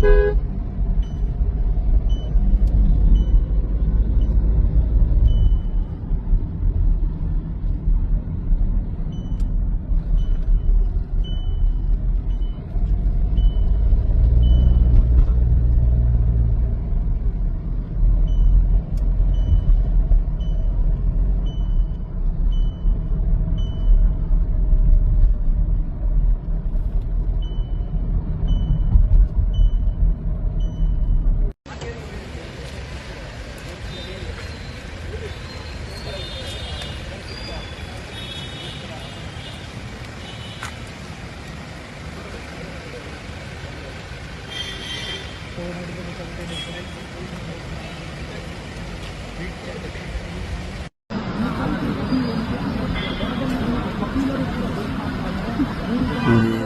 Música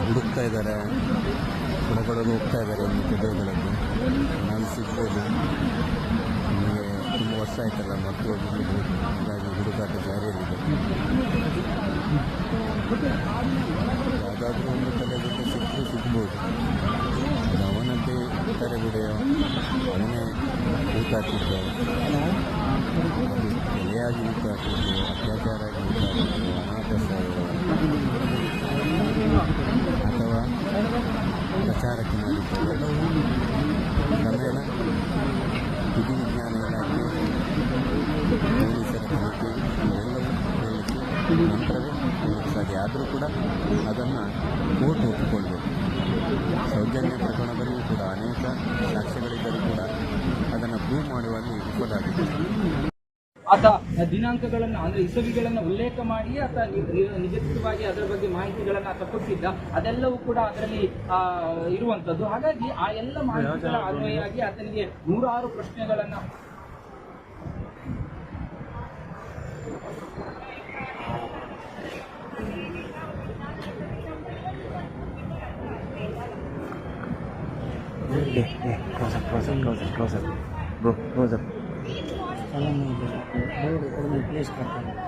ಹುಡುಕ್ತಾ ಇದ್ದಾರೆ. ಹೊರಗಡೆ ಹೋಗ್ತಾ ಇದ್ದಾರೆ ಇನ್ನು ಕೆರೆಗಳಲ್ಲಿ ನಾನು ಸಿಗ್ಬೋದು ನಿಮಗೆ ತುಂಬ ವರ್ಷ ಆಯ್ತಲ್ಲ ಮಕ್ಕಳು ಹಾಗಾಗಿ ಹುಡುಕಾಟ ಜಾರಿಯಲ್ಲಿದೆ. ಯಾವುದಾದ್ರೂ ಒಂದು ತಲೆಗುಡ್ಡೆ ಸಿಕ್ಕರೂ ಸಿಗ್ಬೋದು. ಅವನದ್ದೇ ವಿಡಿಯೋ ಅವನೇ ಹುಡುಕಾಟಿದ್ದು ಅದು ಕೊಲೆಯಾಗಿ ಹುಡುಕಾಟಿದ್ದು ಅತ್ಯಾಚಾರ ಆಗಿ ಹುಡುಕಾಟಿದ್ದು ಅನಾಥಾಶ್ರಯ ಅಥವಾ ಪ್ರಚಾರಕ್ಕೆ ಕ್ರಮೇಣ ವಿಧಿ ವಿಜ್ಞಾನ ಇಲಾಖೆ ಪೊಲೀಸರ ಇವೆಲ್ಲವೂ ನಂತರವೇ ಸಾಧ್ಯ ಆದರೂ ಕೂಡ ಅದನ್ನು ಕೋರ್ಟ್ ಒಪ್ಪಿಕೊಳ್ಬೇಕು ಸೌಜನ್ಯ ಪ್ರಕರಣದಲ್ಲಿಯೂ ಕೂಡ ಅನೇಕ ಸಾಕ್ಷ್ಯಗಳಿದ್ದರೂ ಕೂಡ ಅದನ್ನು ಮಾಡುವಲ್ಲಿ ವಿಫಲ ಆತ ದಿನಾಂಕಗಳನ್ನು ಅಂದ್ರೆ ಇಸವಿಗಳನ್ನು ಉಲ್ಲೇಖ ಮಾಡಿ ಆತ ನಿಗದಿತವಾಗಿ ಅದರ ಬಗ್ಗೆ ಮಾಹಿತಿಗಳನ್ನು ಆತ ಕೊಟ್ಟಿದ್ದ ಅದೆಲ್ಲವೂ ಕೂಡ ಅದರಲ್ಲಿ ಇರುವಂತದ್ದು ಹಾಗಾಗಿ ಆ ಎಲ್ಲ ಮಾಹಿತಿಗಳ ಅನ್ವಯವಾಗಿ ಆತನಿಗೆ ನೂರಾರು ಪ್ರಶ್ನೆಗಳನ್ನ close up, close up, close up, close up. Bro no sir नहीं प्लेस करता है